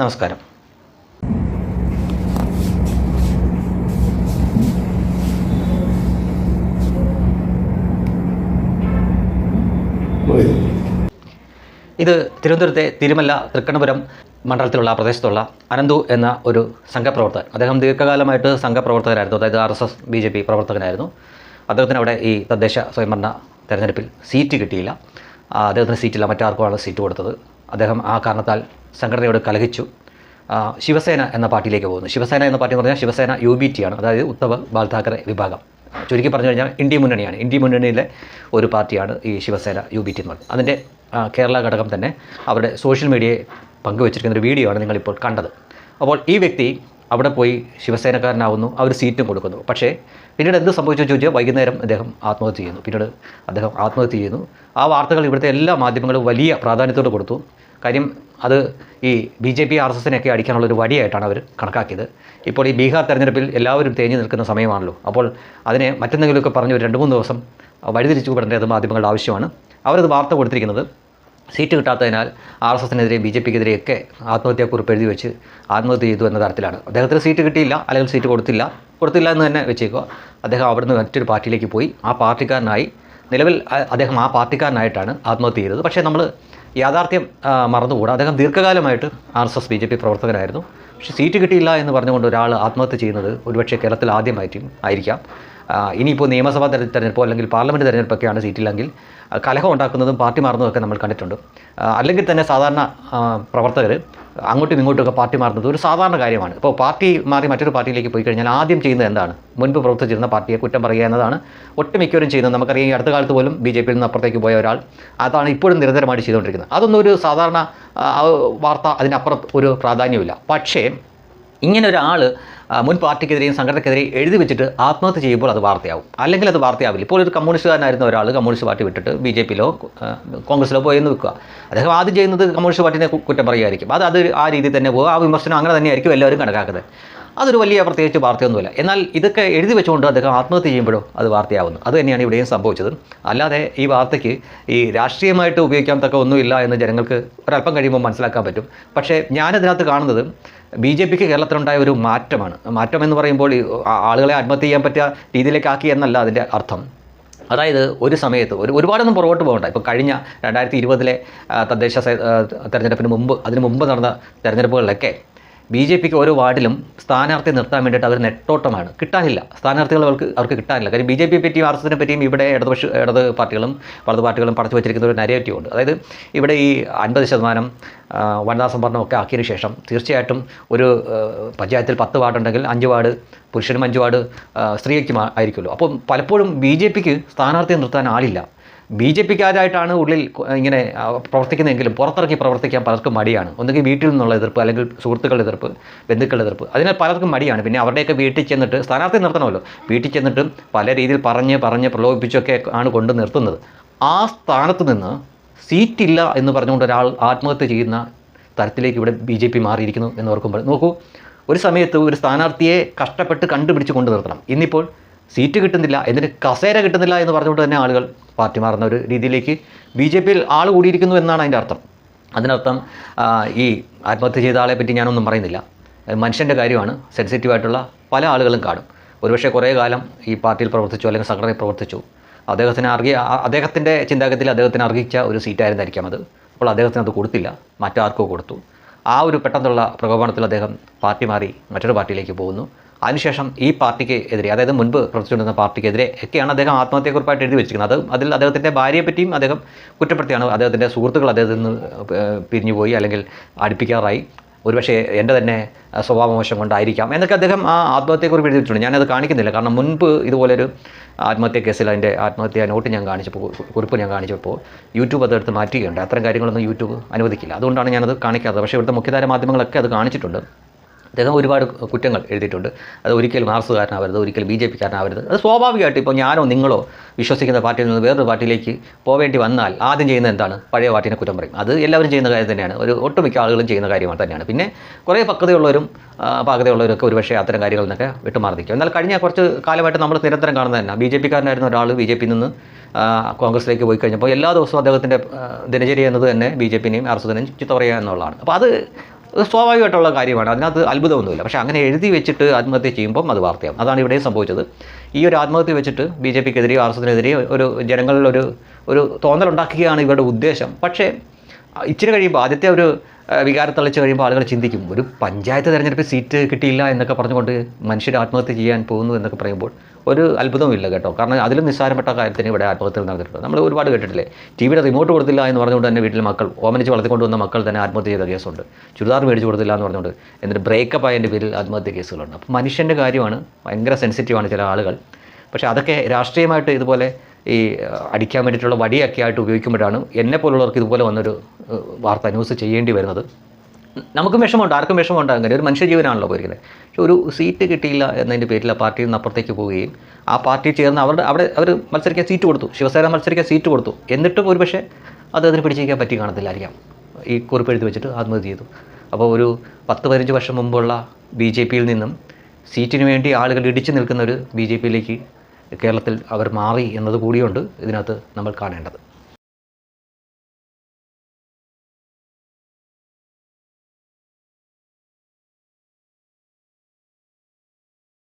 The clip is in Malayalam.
നമസ്കാരം. ഇത് തിരുവനന്തപുരത്തെ തിരുമല്ല തൃക്കണ്ണപുരം മണ്ഡലത്തിലുള്ള പ്രദേശത്തുള്ള അനന്തു എന്ന ഒരു സംഘപ്രവർത്തകൻ. അദ്ദേഹം ദീർഘകാലമായിട്ട് സംഘപ്രവർത്തകനായിരുന്നു. അതായത് R S S B J P പ്രവർത്തകനായിരുന്നു. അദ്ദേഹത്തിന് അവിടെ ഈ തദ്ദേശ സ്വയംഭരണ തെരഞ്ഞെടുപ്പിൽ സീറ്റ് കിട്ടിയില്ല. അദ്ദേഹത്തിന് സീറ്റില്ല. മറ്റാർക്കുമാണ് സീറ്റ് കൊടുത്തത്? അദ്ദേഹം ആ കാരണത്താൽ സംഘടനയോട് കലഹിച്ചു. ശിവസേന എന്ന പാർട്ടിയിലേക്ക് പോകുന്നു. ശിവസേന എന്ന പാർട്ടി എന്ന് പറഞ്ഞാൽ ശിവസേന യു ബി ടി ആണ്. അതായത് ഉദ്ധവ് ബാൽ താക്കറെ വിഭാഗം. ചുരുക്കി പറഞ്ഞു കഴിഞ്ഞാൽ ഇന്ത്യ മുന്നണിയാണ്. ഇന്ത്യ മുന്നണിയിലെ ഒരു പാർട്ടിയാണ് ഈ ശിവസേന യു ബി ടി എന്ന് പറയുന്നത് അതിന്റെ കേരള ഘടകം തന്നെ അവരുടെ സോഷ്യൽ മീഡിയയെ പങ്കുവച്ചിരിക്കുന്ന ഒരു വീഡിയോ ആണ് നിങ്ങളിപ്പോൾ കണ്ടത്. അപ്പോൾ ഈ വ്യക്തി അവിടെ പോയി ശിവസേനക്കാരനാവുന്നു അവർ സീറ്റും കൊടുക്കുന്നു. പക്ഷേ പിന്നീട് എന്ത് സംഭവിച്ചു ചോദിച്ചാൽ വൈകുന്നേരം അദ്ദേഹം ആത്മഹത്യ ചെയ്യുന്നു. പിന്നീട് അദ്ദേഹം ആത്മഹത്യ ചെയ്യുന്നു. ആ വാർത്തകൾ ഇവിടുത്തെ എല്ലാ മാധ്യമങ്ങളും വലിയ പ്രാധാന്യത്തോട് കൊടുത്തു. കാര്യം അത് ഈ B J P R S എസിനെയൊക്കെ അടിക്കാനുള്ള ഒരു വടിയായിട്ടാണ് അവർ കണക്കാക്കിയത്. ഇപ്പോൾ ഈ ബീഹാർ തെരഞ്ഞെടുപ്പിൽ എല്ലാവരും തേഞ്ഞു നിൽക്കുന്ന സമയമാണല്ലോ. അപ്പോൾ അതിനെ മറ്റെന്തെങ്കിലുമൊക്കെ പറഞ്ഞ് ഒരു രണ്ട് മൂന്ന് ദിവസം വഴിതിരിച്ചു വിടേണ്ടത് മാധ്യമങ്ങളുടെ ആവശ്യമാണ്. അവരത് വാർത്ത കൊടുത്തിരിക്കുന്നത് സീറ്റ് കിട്ടാത്തതിനാൽ ആർ എസ് എസിനെതിരെ ബി ജെ പിക്കെതിരെയൊക്കെ ആത്മഹത്യാക്കുറിപ്പ് എഴുതി വെച്ച് ആത്മഹത്യ ചെയ്തു എന്ന തരത്തിലാണ്. അദ്ദേഹത്തിന് സീറ്റ് കിട്ടിയില്ല അല്ലെങ്കിൽ സീറ്റ് കൊടുത്തില്ല. കൊടുത്തില്ല എന്ന് തന്നെ വെച്ചേക്കുക. അദ്ദേഹം അവിടുന്ന് മറ്റൊരു പാർട്ടിയിലേക്ക് പോയി. ആ പാർട്ടിക്കാരനായി നിലവിൽ അദ്ദേഹം ആ പാർട്ടിക്കാരനായിട്ടാണ് ആത്മഹത്യ ചെയ്തത്. പക്ഷേ നമ്മൾ യാഥാർത്ഥ്യം മറന്നുകൂടാ അദ്ദേഹം ദീർഘകാലമായിട്ട് R S S B J P പ്രവർത്തകനായിരുന്നു. പക്ഷേ സീറ്റ് കിട്ടിയില്ല എന്ന് പറഞ്ഞുകൊണ്ട് ഒരാൾ ആത്മഹത്യ ചെയ്യുന്നത് ഒരുപക്ഷെ കേരളത്തിൽ ആദ്യമായിട്ടും ആയിരിക്കാം. ഇനിയിപ്പോൾ നിയമസഭാ തെര- തെരഞ്ഞെടുപ്പോ അല്ലെങ്കിൽ പാർലമെന്റ് തെരഞ്ഞെടുപ്പൊക്കെയാണ് സീറ്റില്ലെങ്കിൽ കലഹം ഉണ്ടാക്കുന്നതും പാർട്ടി മാറുന്നതൊക്കെ നമ്മൾ കണ്ടിട്ടുണ്ട്. അല്ലെങ്കിൽ തന്നെ സാധാരണ പ്രവർത്തകർ അങ്ങോട്ടും ഇങ്ങോട്ടുമൊക്കെ പാർട്ടി മാറുന്നത് ഒരു സാധാരണ കാര്യമാണ്. ഇപ്പോൾ പാർട്ടി മാറി മറ്റൊരു പാർട്ടിയിലേക്ക് പോയി കഴിഞ്ഞാൽ ആദ്യം ചെയ്യുന്നത് എന്താണ്? മുൻപ് പ്രവർത്തിച്ചിരുന്ന പാർട്ടിയെ കുറ്റം പറയുക എന്നതാണ്. ഒട്ടുമിക്കവരും ചെയ്യുന്നത്. നമുക്കറിയാം ഈ അടുത്ത കാലത്ത് പോലും ബി ജെ പിയിൽ നിന്ന് അപ്പുറത്തേക്ക് പോയ ഒരാൾ. അതാണ് ഇപ്പോഴും നിരന്തരമായിട്ട് ചെയ്തുകൊണ്ടിരിക്കുന്നത്. അതൊന്നും ഒരു സാധാരണ വാർത്ത അതിനപ്പുറം ഒരു പ്രാധാന്യമില്ല പക്ഷേ ഇങ്ങനെ ഒരാൾ മുൻ പാർട്ടിക്കെതിരെയും സംഘടനക്കെതിരെയും എഴുതി വെച്ചിട്ട് ആത്മഹത്യ ചെയ്യുമ്പോൾ അത് വാർത്തയാവും. അല്ലെങ്കിൽ അത് വാർത്തയാവില്ല. ഇപ്പോൾ ഒരു കമ്മ്യൂണിസ്റ്റുകാരനായിരുന്ന ഒരാൾ കമ്മ്യൂണിസ്റ്റ് പാർട്ടി വിട്ടിട്ട് ബി ജെ പിയിലോ കോൺഗ്രസിലോ പോയെന്ന് വെക്കുക. അദ്ദേഹം ആദ്യം ചെയ്യുന്നത് കമ്മ്യൂണിസ്റ്റ് പാർട്ടിനെ കുറ്റം പറയുമായിരിക്കും. അത് അത് ആ രീതിയിൽ തന്നെ പോകും ആ വിമർശനം അങ്ങനെ തന്നെയായിരിക്കും എല്ലാവരും കണക്കാക്കുന്നത്. അതൊരു വലിയ പ്രത്യേകിച്ച് വാർത്തയൊന്നുമില്ല. എന്നാൽ ഇതൊക്കെ എഴുതി വെച്ചുകൊണ്ട് അദ്ദേഹം ആത്മഹത്യ ചെയ്യുമ്പോഴോ അത് വാർത്തയാവുന്നു. അത് തന്നെയാണ് ഇവിടെയും സംഭവിച്ചത്. അല്ലാതെ ഈ വാർത്തയ്ക്ക് ഈ രാഷ്ട്രീയമായിട്ട് ഉപയോഗിക്കാൻ തക്ക ഒന്നുമില്ല എന്ന് ജനങ്ങൾക്ക് ഒരല്പം കഴിയുമ്പോൾ മനസ്സിലാക്കാൻ പറ്റും. പക്ഷേ ഞാനതിനകത്ത് കാണുന്നത് ബി ജെ പിക്ക് കേരളത്തിലുണ്ടായ ഒരു മാറ്റമാണ്. മാറ്റം എന്ന് പറയുമ്പോൾ ആളുകളെ ആത്മഹത്യ ചെയ്യാൻ പറ്റിയ രീതിയിലേക്കാക്കി എന്നല്ല അതിന്റെ അർത്ഥം. അതായത് ഒരു സമയത്ത് ഒരു ഒരുപാടൊന്നും പുറകോട്ട് പോകണ്ട. ഇപ്പോൾ കഴിഞ്ഞ രണ്ടായിരത്തി ഇരുപതിലെ തദ്ദേശ തെരഞ്ഞെടുപ്പിന് മുമ്പ് അതിന് മുമ്പ് നടന്ന തെരഞ്ഞെടുപ്പുകളിലൊക്കെ ബി ജെ പിക്ക് ഓരോ വാർഡിലും സ്ഥാനാർത്ഥി നിർത്താൻ വേണ്ടിയിട്ട് അവർ നെട്ടോട്ടമാണ്. കിട്ടാനില്ല. സ്ഥാനാർത്ഥികൾ അവർക്ക് അവർക്ക് കിട്ടാനില്ല. കാര്യം ബി ജെ പിയെ പറ്റിയും ആർ എസ് എസിനെ പറ്റിയും ഇവിടെ ഇടതുപക്ഷ ഇടത് പാർട്ടികളും വലതു പാർട്ടികളും പടച്ചു വെച്ചിരിക്കുന്ന ഒരു നരേറ്റീവ് ഉണ്ട്. അതായത് ഇവിടെ ഈ അൻപത് ശതമാനം വനിതാ സംവരണം ഒക്കെ ആക്കിയതിന് ശേഷം തീർച്ചയായിട്ടും ഒരു പഞ്ചായത്തിൽ പത്ത് വാർഡുണ്ടെങ്കിൽ അഞ്ച് വാർഡ് പുരുഷനും അഞ്ച് വാർഡ് സ്ത്രീക്കും ആയിരിക്കുമല്ലോ. അപ്പം പലപ്പോഴും ബി ജെ പിക്ക് സ്ഥാനാർത്ഥിയെ നിർത്താൻ ആളില്ല. ബി ജെ പിക്കാരായിട്ടാണ് ഉള്ളിൽ ഇങ്ങനെ പ്രവർത്തിക്കുന്നതെങ്കിലും പുറത്തിറക്കി പ്രവർത്തിക്കാൻ പലർക്കും മടിയാണ്. ഒന്നുകിൽ വീട്ടിൽ നിന്നുള്ള എതിർപ്പ് അല്ലെങ്കിൽ സുഹൃത്തുക്കളുടെ എതിർപ്പ് ബന്ധുക്കളുടെ എതിർപ്പ് അതിനാൽ പലർക്കും മടിയാണ്. പിന്നെ അവരുടെയൊക്കെ വീട്ടിൽ ചെന്നിട്ട് സ്ഥാനാർത്ഥി നിർത്തണമല്ലോ. വീട്ടിൽ ചെന്നിട്ടും പല രീതിയിൽ പറഞ്ഞ് പറഞ്ഞ് പ്രലോഭിപ്പിച്ചൊക്കെ ആണ് കൊണ്ട് നിർത്തുന്നത്. ആ സ്ഥാനത്ത് നിന്ന് സീറ്റില്ല എന്ന് പറഞ്ഞുകൊണ്ട് ഒരാൾ ആത്മഹത്യ ചെയ്യുന്ന തരത്തിലേക്ക് ഇവിടെ ബി ജെ പി മാറിയിരിക്കുന്നു എന്ന് ഓർക്കുമ്പോൾ നോക്കൂ ഒരു സമയത്ത് ഒരു സ്ഥാനാർത്ഥിയെ കഷ്ടപ്പെട്ട് കണ്ടുപിടിച്ച് കൊണ്ട് നിർത്തണം. ഇന്നിപ്പോൾ സീറ്റ് കിട്ടുന്നില്ല എന്നിട്ട് കസേര കിട്ടുന്നില്ല എന്ന് പറഞ്ഞുകൊണ്ട് തന്നെ ആളുകൾ പാർട്ടി മാറുന്ന ഒരു രീതിയിലേക്ക് ബി ജെ പിയിൽ ആൾ കൂടിയിരിക്കുന്നു എന്നാണ് അതിന്റെ അർത്ഥം. അതിനർത്ഥം ഈ ആത്മഹത്യ ചെയ്ത ആളെ പറ്റി ഞാനൊന്നും പറയുന്നില്ല. മനുഷ്യന്റെ കാര്യമാണ്. സെൻസിറ്റീവായിട്ടുള്ള പല ആളുകളും കാണും. ഒരുപക്ഷെ കുറേ കാലം ഈ പാർട്ടിയിൽ പ്രവർത്തിച്ചു അല്ലെങ്കിൽ സംഘടനയിൽ പ്രവർത്തിച്ചു. അദ്ദേഹത്തിന് അർഹി അദ്ദേഹത്തിന്റെ ചിന്താഗതിയിൽ അദ്ദേഹത്തിന് അർഹിച്ച ഒരു സീറ്റായിരുന്നായിരിക്കാം അത്. അപ്പോൾ അദ്ദേഹത്തിന് അത് കൊടുത്തില്ല. മറ്റാർക്കോ കൊടുത്തു. ആ ഒരു പെട്ടെന്നുള്ള പ്രകോപനത്തിൽ അദ്ദേഹം പാർട്ടി മാറി മറ്റൊരു പാർട്ടിയിലേക്ക് പോകുന്നു. അതിനുശേഷം ഈ പാർട്ടിക്ക് എതിരെ അതായത് മുൻപ് പ്രവർത്തിച്ചുകൊണ്ടിരുന്ന പാർട്ടിക്കെതിരെ ഒക്കെയാണ് അദ്ദേഹം ആത്മഹത്യയെക്കുറിപ്പായിട്ട് എഴുതി വെച്ചിരിക്കുന്നത്. അത് അതിൽ അദ്ദേഹത്തിന്റെ ഭാര്യയെ പറ്റിയും അദ്ദേഹം കുറ്റപ്പെടുത്തിയാണ്. അദ്ദേഹത്തിന്റെ സുഹൃത്തുക്കൾ അദ്ദേഹത്തിൽ നിന്ന് പിരിഞ്ഞുപോയി അല്ലെങ്കിൽ അടുപ്പിക്കാറായി. ഒരുപക്ഷേ എന്റെ തന്നെ സ്വഭാവമോശം കൊണ്ടായിരിക്കാം എന്നൊക്കെ അദ്ദേഹം ആ ആത്മഹത്യക്കുറിപ്പ് എഴുതി വെച്ചിട്ടുണ്ട്. ഞാനത് കാണിക്കുന്നില്ല. കാരണം മുൻപ് ഇതുപോലൊരു ആത്മഹത്യ കേസിൽ അതിന്റെ ആത്മഹത്യ നോട്ട് ഞാൻ കാണിച്ചപ്പോൾ കുറിപ്പ് ഞാൻ കാണിച്ചപ്പോൾ യൂട്യൂബ് അതെടുത്ത് മാറ്റുകയുണ്ട് അത്തരം കാര്യങ്ങളൊന്നും യൂട്യൂബ് അനുവദിക്കില്ല. അതുകൊണ്ടാണ് ഞാനത് കാണിക്കാത്തത്. പക്ഷേ ഇവിടുത്തെ മുഖ്യധാര മാധ്യമങ്ങളൊക്കെ അത് കാണിച്ചിട്ടുണ്ട്. അദ്ദേഹം ഒരുപാട് കുറ്റങ്ങൾ എഴുതിയിട്ടുണ്ട്. അത് ഒരിക്കലും മാർസുകാരനാവരുത് ഒരിക്കലും ബി ജെ പിക്കാരനാവരുത്. അത് സ്വാഭാവികമായിട്ട് ഇപ്പോൾ ഞാനോ നിങ്ങളോ വിശ്വസിക്കുന്ന പാർട്ടിയിൽ നിന്ന് വേറൊരു പാർട്ടിയിലേക്ക് പോവേണ്ടി വന്നാൽ ആദ്യം ചെയ്യുന്നത് എന്താണ്? പഴയ പാർട്ടിനെ കുറ്റം പറയും. അത് എല്ലാവരും ചെയ്യുന്ന കാര്യം തന്നെയാണ്. ഒരു ഒട്ടുമിക്ക ആളുകളും ചെയ്യുന്ന കാര്യമാണ് തന്നെയാണ്. പിന്നെ കുറേ പക്വതയുള്ളവരും പാകതയുള്ളവരൊക്കെ ഒരുപക്ഷെ അത്തരം കാര്യങ്ങളിൽ നിന്നൊക്കെ വിട്ടുമാർദ്ദിക്കും എന്നാൽ കഴിഞ്ഞ കുറച്ച് കാലമായിട്ട് നമ്മൾ നിരന്തരം കാണുന്നത് തന്നെ ബി ജെ പിക്കാരനായിരുന്ന ഒരാൾ ബി ജെ പിയിൽ നിന്ന് കോൺഗ്രസിലേക്ക് പോയി കഴിഞ്ഞപ്പോൾ എല്ലാ ദിവസവും അദ്ദേഹത്തിന്റെ ദിനചര്യ എന്നത് തന്നെ ബി ജെ പിനെയും ആർ എസ് എസിനെയും പറയുക എന്നുള്ളതാണ്. അപ്പോൾ അത് അത് സ്വാഭാവികമായിട്ടുള്ള കാര്യമാണ്. അതിനകത്ത് അത്ഭുതമൊന്നുമില്ല. പക്ഷേ അങ്ങനെ എഴുതി വെച്ചിട്ട് ആത്മഹത്യ ചെയ്യുമ്പം അത് വാർത്തയാവും അതാണ് ഇവിടെയും സംഭവിച്ചത്. ഈ ഒരു ആത്മഹത്യ വെച്ചിട്ട് ബി ജെ പിക്കെതിരെയോ ആർ എസ് എസിനെതിരെയോ ഒരു ജനങ്ങളിൽ ഒരു ഒരു തോന്നലുണ്ടാക്കുകയാണ് ഇവരുടെ ഉദ്ദേശം. പക്ഷേ ഇച്ചിരി കഴിയുമ്പോൾ ആദ്യത്തെ ഒരു വികാരത്തളിച്ച് കഴിയുമ്പോൾ ആളുകൾ ചിന്തിക്കും ഒരു പഞ്ചായത്ത് തിരഞ്ഞെടുപ്പ് സീറ്റ് കിട്ടിയില്ല എന്നൊക്കെ പറഞ്ഞുകൊണ്ട് മനുഷ്യർ ആത്മഹത്യ ചെയ്യാൻ പോകുന്നു എന്നൊക്കെ പറയുമ്പോൾ ഒരു അത്ഭുതമില്ല കേട്ടോ. കാരണം അതിലും നിസ്സാരപ്പെട്ട കാര്യത്തിന് ഇവിടെ ആത്മഹത്യ നടന്നിട്ടുണ്ട്. നമ്മൾ ഒരുപാട് കേട്ടിട്ടില്ലേ? ടി വിയുടെ റിമോട്ട് കൊടുത്തില്ല എന്ന് പറഞ്ഞുകൊണ്ട് തന്നെ വീട്ടിൽ മക്കൾ ഓമനിച്ച് വളർത്തിക്കൊണ്ട് വന്ന മക്കൾ തന്നെ ആത്മഹത്യ ചെയ്ത കേസുണ്ട്. ചുരിദാർ മേടിച്ച് കൊടുത്തില്ല എന്ന് പറഞ്ഞുകൊണ്ട് എന്നിട്ട് ബ്രേക്കപ്പ് ആയതിന്റെ പേരിൽ ആത്മഹത്യ കേസുകളുണ്ട്. അപ്പോൾ മനുഷ്യന്റെ കാര്യമാണ് ഭയങ്കര സെൻസിറ്റീവാണ് ചില ആളുകൾ. പക്ഷേ അതൊക്കെ രാഷ്ട്രീയമായിട്ട് ഇതുപോലെ ഈ അടിക്കാൻ വേണ്ടിയിട്ടുള്ള വടിയൊക്കെ ആയിട്ട് ഉപയോഗിക്കുമ്പോഴാണ് എന്നെ പോലുള്ളവർക്ക് ഇതുപോലെ വന്നൊരു വാർത്ത ന്യൂസ് ചെയ്യേണ്ടി വരുന്നത്. നമുക്കും വിഷമമുണ്ട് ആർക്കും വിഷമമുണ്ട് അങ്ങനെ. ഒരു മനുഷ്യജീവനാണല്ലോ പോയിരിക്കുന്നത്. പക്ഷെ ഒരു സീറ്റ് കിട്ടിയില്ല എന്നതിന്റെ പേരിൽ ആ പാർട്ടിയിൽ നിന്ന് അപ്പുറത്തേക്ക് പോവുകയും ആ പാർട്ടി ചേർന്ന് അവരുടെ അവിടെ അവർ മത്സരിക്കാൻ സീറ്റ് കൊടുത്തു. ശിവസേന മത്സരിക്കാൻ സീറ്റ് കൊടുത്തു. എന്നിട്ടും ഒരുപക്ഷെ അത് അതിന് പിടിച്ചിരിക്കാൻ പറ്റി കാണത്തില്ലായിരിക്കാം. ഈ കുറിപ്പ് എഴുതി വെച്ചിട്ട് ആത്മഹത്യ ചെയ്തു. അപ്പോൾ ഒരു പത്ത് പതിനഞ്ച് വർഷം മുമ്പുള്ള ബി ജെ പിയിൽ നിന്നും സീറ്റിന് വേണ്ടി ആളുകൾ ഇടിച്ചു നിൽക്കുന്ന ഒരു ബി ജെ പിയിലേക്ക് കേരളത്തിൽ അവർ മാറി എന്നത് കൂടിയുണ്ട് ഇതിനകത്ത് നമ്മൾ കാണേണ്ടത്.